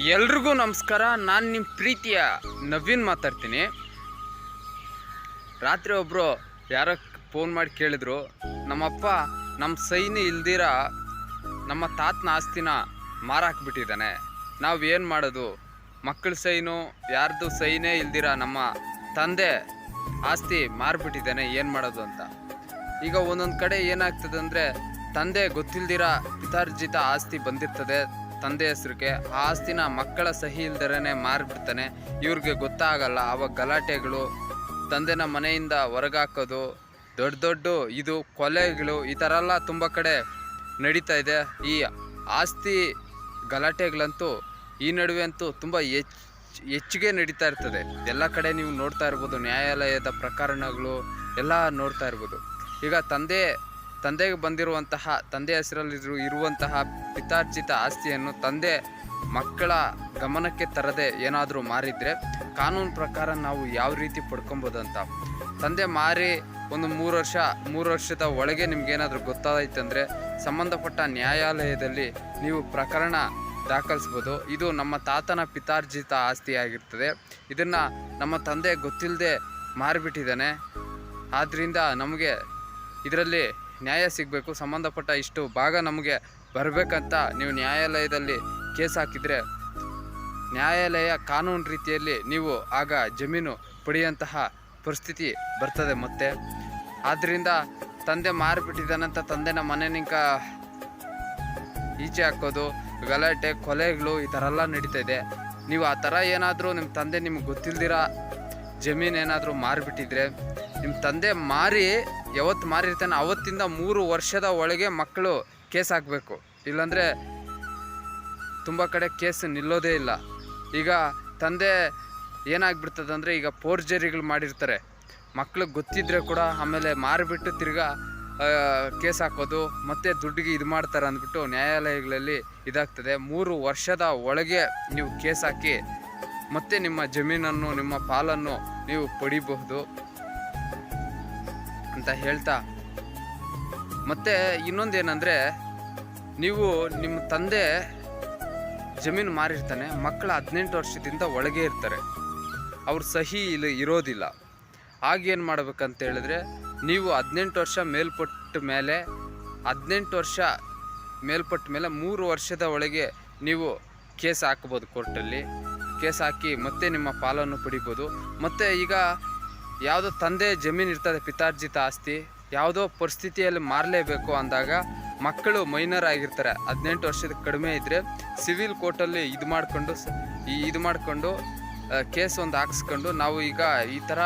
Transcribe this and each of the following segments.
ಎಲ್ರಿಗೂ ನಮಸ್ಕಾರ. ನಾನು ನಿಮ್ಮ ಪ್ರೀತಿಯ ನವೀನ್ ಮಾತಾಡ್ತೀನಿ. ರಾತ್ರಿ ಒಬ್ಬರು ಯಾರೋ ಫೋನ್ ಮಾಡಿ ಕೇಳಿದ್ರು, ನಮ್ಮಪ್ಪ ನಮ್ಮ ಸೈನ್ ಇಲ್ದಿರ ನಮ್ಮ ತಾತನ ಆಸ್ತಿನ ಮಾರಾಕ್ಬಿಟ್ಟಿದ್ದಾನೆ. ನಾವು ಏನು ಮಾಡೋದು? ಮಕ್ಕಳ ಸೈನು, ಯಾರ್ದು ಸೈನೇ ಇಲ್ದಿರ ನಮ್ಮ ತಂದೆ ಆಸ್ತಿ ಮಾರಿಬಿಟ್ಟಿದ್ದಾನೆ, ಏನು ಮಾಡೋದು ಅಂತ. ಈಗ ಒಂದೊಂದು ಕಡೆ ಏನಾಗ್ತದೆ ಅಂದರೆ ತಂದೆ ಗೊತ್ತಿಲ್ದಿರ ಪಿತಾರ್ಜಿತ ಆಸ್ತಿ ಬಂದಿರ್ತದೆ. ತಂದೆ ಹೆಸರಿಗೆ ಆಸ್ತಿನ ಮಕ್ಕಳ ಸಹಿ ಇಲ್ದರೇ ಮಾರಿಬಿಡ್ತಾನೆ. ಇವ್ರಿಗೆ ಗೊತ್ತಾಗಲ್ಲ ಅವಾಗ ಗಲಾಟೆಗಳು, ತಂದೆನ ಮನೆಯಿಂದ ಹೊರಗಾಕೋದು, ದೊಡ್ಡ ದೊಡ್ಡ ಇದು ಕೊಲೆಗಳು, ಈ ಥರ ಎಲ್ಲ ತುಂಬ ಕಡೆ ನಡೀತಾ ಇದೆ. ಈ ಆಸ್ತಿ ಗಲಾಟೆಗಳಂತೂ ಈ ನಡುವೆ ಅಂತೂ ತುಂಬ ಹೆಚ್ಚು, ಹೆಚ್ಚಿಗೆ ನಡೀತಾ ಇರ್ತದೆ. ಎಲ್ಲ ಕಡೆ ನೀವು ನೋಡ್ತಾ ಇರ್ಬೋದು, ನ್ಯಾಯಾಲಯದ ಪ್ರಕರಣಗಳು ಎಲ್ಲ ನೋಡ್ತಾ ಇರ್ಬೋದು. ಈಗ ತಂದೆ ತಂದೆಗೆ ಬಂದಿರುವಂತಹ, ತಂದೆ ಹೆಸರಲ್ಲಿ ಇರುವಂತಹ ಪಿತಾರ್ಜಿತ ಆಸ್ತಿಯನ್ನು ತಂದೆ ಮಕ್ಕಳ ಗಮನಕ್ಕೆ ತರದೆ ಏನಾದರೂ ಮಾರಿದರೆ ಕಾನೂನು ಪ್ರಕಾರ ನಾವು ಯಾವ ರೀತಿ ಪಡ್ಕೊಬೋದಂತ. ತಂದೆ ಮಾರಿ ಒಂದು ಮೂರು ವರ್ಷ, ಮೂರು ವರ್ಷದ ಒಳಗೆ ನಿಮ್ಗೇನಾದರೂ ಗೊತ್ತಾಯ್ತಂದರೆ ಸಂಬಂಧಪಟ್ಟ ನ್ಯಾಯಾಲಯದಲ್ಲಿ ನೀವು ಪ್ರಕರಣ ದಾಖಲಿಸ್ಬೋದು. ಇದು ನಮ್ಮ ತಾತನ ಪಿತಾರ್ಜಿತ ಆಸ್ತಿಯಾಗಿರ್ತದೆ. ಇದನ್ನು ನಮ್ಮ ತಂದೆ ಗೊತ್ತಿಲ್ಲದೆ ಮಾರಿಬಿಟ್ಟಿದ್ದಾನೆ. ಆದ್ದರಿಂದ ನಮಗೆ ಇದರಲ್ಲಿ ನ್ಯಾಯ ಸಿಗಬೇಕು, ಸಂಬಂಧಪಟ್ಟ ಇಷ್ಟು ಭಾಗ ನಮಗೆ ಬರಬೇಕಂತ ನೀವು ನ್ಯಾಯಾಲಯದಲ್ಲಿ ಕೇಸ್ ಹಾಕಿದರೆ, ನ್ಯಾಯಾಲಯ ಕಾನೂನು ರೀತಿಯಲ್ಲಿ ನೀವು ಆಗ ಜಮೀನು ಪಡೆಯುವಂತಹ ಪರಿಸ್ಥಿತಿ ಬರ್ತದೆ ಮತ್ತೆ. ಆದ್ದರಿಂದ ತಂದೆ ಮಾರಿಬಿಟ್ಟಿದ್ದಾನಂತ ತಂದೆನ ಮನೆ ನಿಂಕ ಈಚೆ ಹಾಕೋದು, ಗಲಾಟೆ, ಕೊಲೆಗಳು ಈ ಥರ ಎಲ್ಲ ನಡೀತಾ ಇದೆ. ನೀವು ಆ ಥರ ಏನಾದರೂ ನಿಮ್ಮ ತಂದೆ ನಿಮ್ಗೆ ಗೊತ್ತಿಲ್ದಿರ? ಜಮೀನು ಏನಾದರೂ ಮಾರಿಬಿಟ್ಟಿದ್ರೆ ನಿಮ್ಮ ತಂದೆ ಮಾರಿ, ಯಾವತ್ತು ಮಾರಿರ್ತಾನೆ ಅವತ್ತಿಂದ ಮೂರು ವರ್ಷದ ಒಳಗೆ ಮಕ್ಕಳು ಕೇಸ್ ಹಾಕಬೇಕು. ಇಲ್ಲಾಂದರೆ ತುಂಬ ಕಡೆ ಕೇಸ್ ನಿಲ್ಲೋದೇ ಇಲ್ಲ. ಈಗ ತಂದೆ ಏನಾಗ್ಬಿಡ್ತದಂದರೆ, ಈಗ ಫೋರ್ಜರಿಗಳು ಮಾಡಿರ್ತಾರೆ. ಮಕ್ಳಿಗೆ ಗೊತ್ತಿದ್ರೆ ಕೂಡ ಆಮೇಲೆ ಮಾರಿಬಿಟ್ಟು ತಿರ್ಗಾ ಕೇಸ್ ಹಾಕೋದು, ಮತ್ತೆ ದುಡ್ಡಿಗೆ ಇದು ಮಾಡ್ತಾರೆ ಅಂದ್ಬಿಟ್ಟು ನ್ಯಾಯಾಲಯಗಳಲ್ಲಿ ಇದಾಗ್ತದೆ. ಮೂರು ವರ್ಷದ ಒಳಗೆ ನೀವು ಕೇಸ್ ಹಾಕಿ ಮತ್ತೆ ನಿಮ್ಮ ಜಮೀನನ್ನು, ನಿಮ್ಮ ಪಾಲನ್ನು ನೀವು ಪಡಿಬಹುದು ಅಂತ ಹೇಳ್ತಾ. ಮತ್ತೆ ಇನ್ನೊಂದೇನೆಂದರೆ, ನೀವು ನಿಮ್ಮ ತಂದೆ ಜಮೀನು ಮಾರಿರ್ತಾನೆ ಮಕ್ಕಳ ಹದಿನೆಂಟು ವರ್ಷದಿಂದ ಒಳಗೆ ಇರ್ತಾರೆ. ಅವ್ರ ಸಹಿ ಇಲ್ಲಿ ಇರೋದಿಲ್ಲ. ಆಗೇನು ಮಾಡ್ಬೇಕಂತ ಹೇಳಿದ್ರೆ, ನೀವು ಹದಿನೆಂಟು ವರ್ಷ ಮೇಲ್ಪಟ್ಟ ಮೇಲೆ, ಹದಿನೆಂಟು ವರ್ಷ ಮೇಲ್ಪಟ್ಟ ಮೇಲೆ ಮೂರು ವರ್ಷದ ಒಳಗೆ ನೀವು ಕೇಸ್ ಹಾಕ್ಬೋದು ಕೋರ್ಟಲ್ಲಿ. ಕೇಸ್ ಹಾಕಿ ಮತ್ತೆ ನಿಮ್ಮ ಪಾಲನ್ನು ಪಡಿಬೋದು. ಮತ್ತು ಈಗ ಯಾವುದೋ ತಂದೆ ಜಮೀನು ಇರ್ತದೆ, ಪಿತಾರ್ಜಿತ ಆಸ್ತಿ, ಯಾವುದೋ ಪರಿಸ್ಥಿತಿಯಲ್ಲಿ ಮಾರಲೇಬೇಕು ಅಂದಾಗ ಮಕ್ಕಳು ಮೈನರ್ ಆಗಿರ್ತಾರೆ. ಹದಿನೆಂಟು ವರ್ಷದ ಕಡಿಮೆ ಇದ್ದರೆ ಸಿವಿಲ್ ಕೋರ್ಟಲ್ಲಿ ಇದು ಮಾಡಿಕೊಂಡು ಇದು ಮಾಡಿಕೊಂಡು ಕೇಸ್ ಒಂದು ಹಾಕ್ಸ್ಕೊಂಡು ನಾವು ಈಗ ಈ ಥರ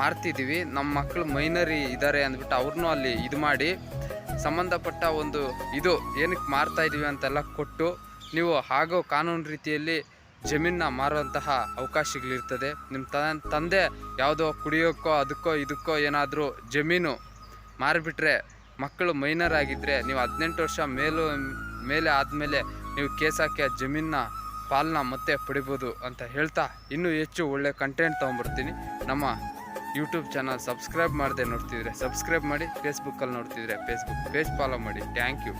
ಮಾಡ್ತಿದ್ದೀವಿ. ನಮ್ಮ ಮಕ್ಕಳು ಮೈನರಿ ಇದ್ದಾರೆ ಅಂದ್ಬಿಟ್ಟು ಅವ್ರನ್ನೂ ಅಲ್ಲಿ ಇದು ಮಾಡಿ ಸಂಬಂಧಪಟ್ಟ ಒಂದು ಇದು ಏನಕ್ಕೆ ಮಾರ್ತಾ ಇದ್ದೀವಿ ಅಂತೆಲ್ಲ ಕೊಟ್ಟು ನೀವು ಹಾಗೂ ಕಾನೂನು ರೀತಿಯಲ್ಲಿ ಜಮೀನನ್ನ ಮಾರುವಂತಹ ಅವಕಾಶಗಳಿರ್ತದೆ. ನಿಮ್ಮ ತಂದೆ ಯಾವುದೋ ಕುಡಿಯೋಕ್ಕೋ ಅದಕ್ಕೋ ಇದಕ್ಕೋ ಏನಾದರೂ ಜಮೀನು ಮಾರಿಬಿಟ್ರೆ ಮಕ್ಕಳು ಮೈನರ್ ಆಗಿದ್ದರೆ ನೀವು ಹದಿನೆಂಟು ವರ್ಷ ಮೇಲೂ, ಮೇಲೆ ಆದಮೇಲೆ ನೀವು ಕೇಸ್ ಹಾಕಿ ಆ ಜಮೀನನ್ನ ಪಾಲನ ಮತ್ತೆ ಪಡಿಬೋದು ಅಂತ ಹೇಳ್ತಾ ಇನ್ನೂ ಹೆಚ್ಚು ಒಳ್ಳೆ ಕಂಟೆಂಟ್ ತೊಗೊಂಬರ್ತೀನಿ ನಮ್ಮ ಯೂಟ್ಯೂಬ್ ಚಾನಲ್ ಸಬ್ಸ್ಕ್ರೈಬ್ ಮಾಡದೆ ನೋಡ್ತಿದ್ರೆ ಸಬ್ಸ್ಕ್ರೈಬ್ ಮಾಡಿ ಫೇಸ್ಬುಕ್ಕಲ್ಲಿ ನೋಡ್ತಿದ್ರೆ ಫೇಸ್ಬುಕ್ ಪೇಜ್ ಫಾಲೋ ಮಾಡಿ. Thank you